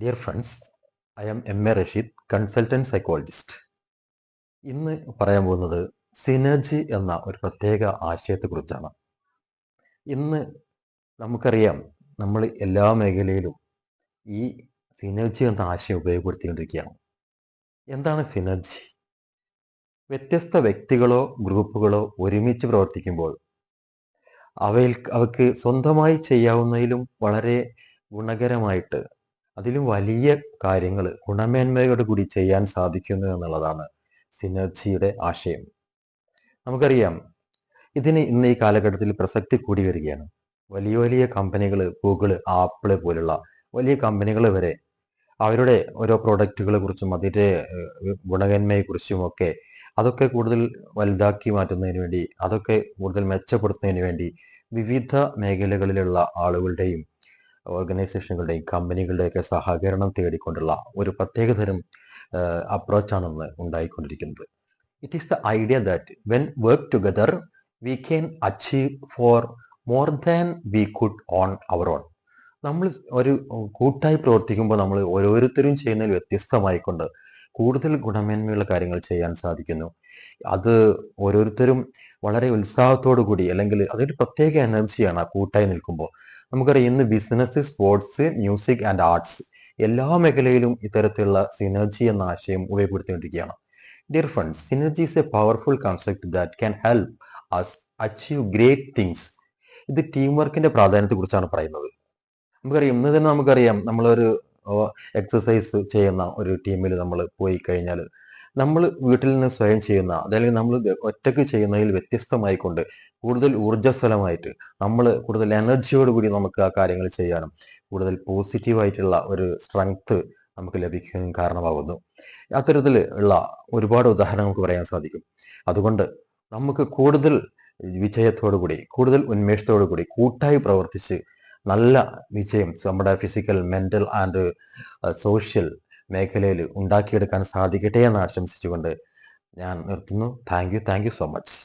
Dear friends I am M A Rasheed consultant psychologist ഇന്ന് പറയാൻ പോകുന്നത് സിനർജി എന്ന ഒരു പ്രത്യേക ആശയത്തെക്കുറിച്ചാണ്. ഇന്ന് നമുക്കറിയാം നമ്മൾ എല്ലാ മേഖലയിലും ഈ സിനർജി എന്ന ആശയം ഉപയോഗപ്പെടുത്തിക്കൊണ്ടിരിക്കുകയാണ്. എന്താണ് സിനർജി വ്യത്യസ്ത വ്യക്തികളോ ഗ്രൂപ്പുകളോ ഒരുമിച്ച് പ്രവർത്തിക്കുമ്പോൾ അവയിൽ അവർക്ക് സ്വന്തമായി ചെയ്യാവുന്നതിലും വളരെ ഗുണകരമായിട്ട് അതിലും വലിയ കാര്യങ്ങൾ ഗുണമേന്മയോട് കൂടി ചെയ്യാൻ സാധിക്കുന്നു എന്നുള്ളതാണ് സിനർജിയുടെ ആശയം. നമുക്കറിയാം ഇതിന് ഇന്ന് ഈ കാലഘട്ടത്തിൽ പ്രസക്തി കൂടി വരികയാണ്. വലിയ വലിയ കമ്പനികൾ ഗൂഗിൾ ആപ്പിൾ പോലുള്ള വലിയ കമ്പനികൾ വരെ അവരുടെ ഓരോ പ്രോഡക്റ്റുകളെ കുറിച്ചും അതിന്റെ ഗുണമേന്മയെക്കുറിച്ചും ഒക്കെ അതൊക്കെ കൂടുതൽ വലുതാക്കി മാറ്റുന്നതിന് വേണ്ടി അതൊക്കെ കൂടുതൽ മെച്ചപ്പെടുത്തുന്നതിന് വേണ്ടി വിവിധ മേഖലകളിലുള്ള ആളുകളുടെയും ഓർഗനൈസേഷനുകളുടെയും കമ്പനികളുടെയൊക്കെ സഹകരണം തേടിക്കൊണ്ടുള്ള ഒരു പ്രത്യേകതരം അപ്രോച്ചാണ് ഉണ്ടായിക്കൊണ്ടിരിക്കുന്നത്. It is the idea that when work together we can achieve for more than we could on our own നമ്മൾ ഒരു കൂട്ടായി പ്രവർത്തിക്കുമ്പോൾ നമ്മൾ ഓരോരുത്തരും ചെയ്യുന്നതിൽ വ്യത്യസ്തമായിക്കൊണ്ട് കൂടുതൽ ഗുണമേന്മയുള്ള കാര്യങ്ങൾ ചെയ്യാൻ സാധിക്കുന്നു. അത് ഓരോരുത്തരും വളരെ ഉത്സാഹത്തോടു കൂടി അല്ലെങ്കിൽ അതൊരു പ്രത്യേക എനർജിയാണ് കൂട്ടായി നിൽക്കുമ്പോൾ. നമുക്കറിയാം ഇന്ന് business sports music and arts എല്ലാ മേഖലയിലും ഇത്തരത്തിലുള്ള സിനർജി എന്ന ആശയം ഉപയോഗപ്പെടുത്തിക്കൊണ്ടിരിക്കുകയാണ്. Dear friends synergy is a powerful concept that can help us achieve great things ഇത് ടീം വർക്കിന്റെ പ്രാധാന്യത്തെ കുറിച്ചാണ് പറയുന്നത്. നമുക്കറിയാം ഇന്ന് തന്നെ നമുക്കറിയാം നമ്മളൊരു എക്സസൈസ് ചെയ്യുന്ന ഒരു ടീമിൽ നമ്മൾ പോയി കഴിഞ്ഞാൽ നമ്മൾ വീട്ടിൽ നിന്ന് സ്വയം ചെയ്യുന്ന അതല്ലെങ്കിൽ നമ്മൾ ഒറ്റയ്ക്ക് ചെയ്യുന്നതിൽ വ്യത്യസ്തമായിക്കൊണ്ട് കൂടുതൽ ഊർജസ്വലമായിട്ട് നമ്മൾ കൂടുതൽ എനർജിയോട് കൂടി നമുക്ക് ആ കാര്യങ്ങൾ ചെയ്യാനും കൂടുതൽ പോസിറ്റീവായിട്ടുള്ള ഒരു സ്ട്രെങ്ത് നമുക്ക് ലഭിക്കാൻ കാരണമാകുന്നു. അത്തരത്തിൽ ഉള്ള ഒരുപാട് ഉദാഹരണങ്ങൾ നമുക്ക് പറയാൻ സാധിക്കും. അതുകൊണ്ട് നമുക്ക് കൂടുതൽ വിജയത്തോടു കൂടി കൂടുതൽ ഉന്മേഷത്തോടു കൂടി കൂട്ടായി പ്രവർത്തിച്ച് നല്ല വിജയം നമ്മുടെ ഫിസിക്കൽ മെന്റൽ ആൻഡ് സോഷ്യൽ മേഖലയിൽ ഉണ്ടാക്കിയെടുക്കാൻ സാധിക്കട്ടെ എന്ന് ആശംസിച്ചുകൊണ്ട് ഞാൻ നിർത്തുന്നു. Thank you thank you so much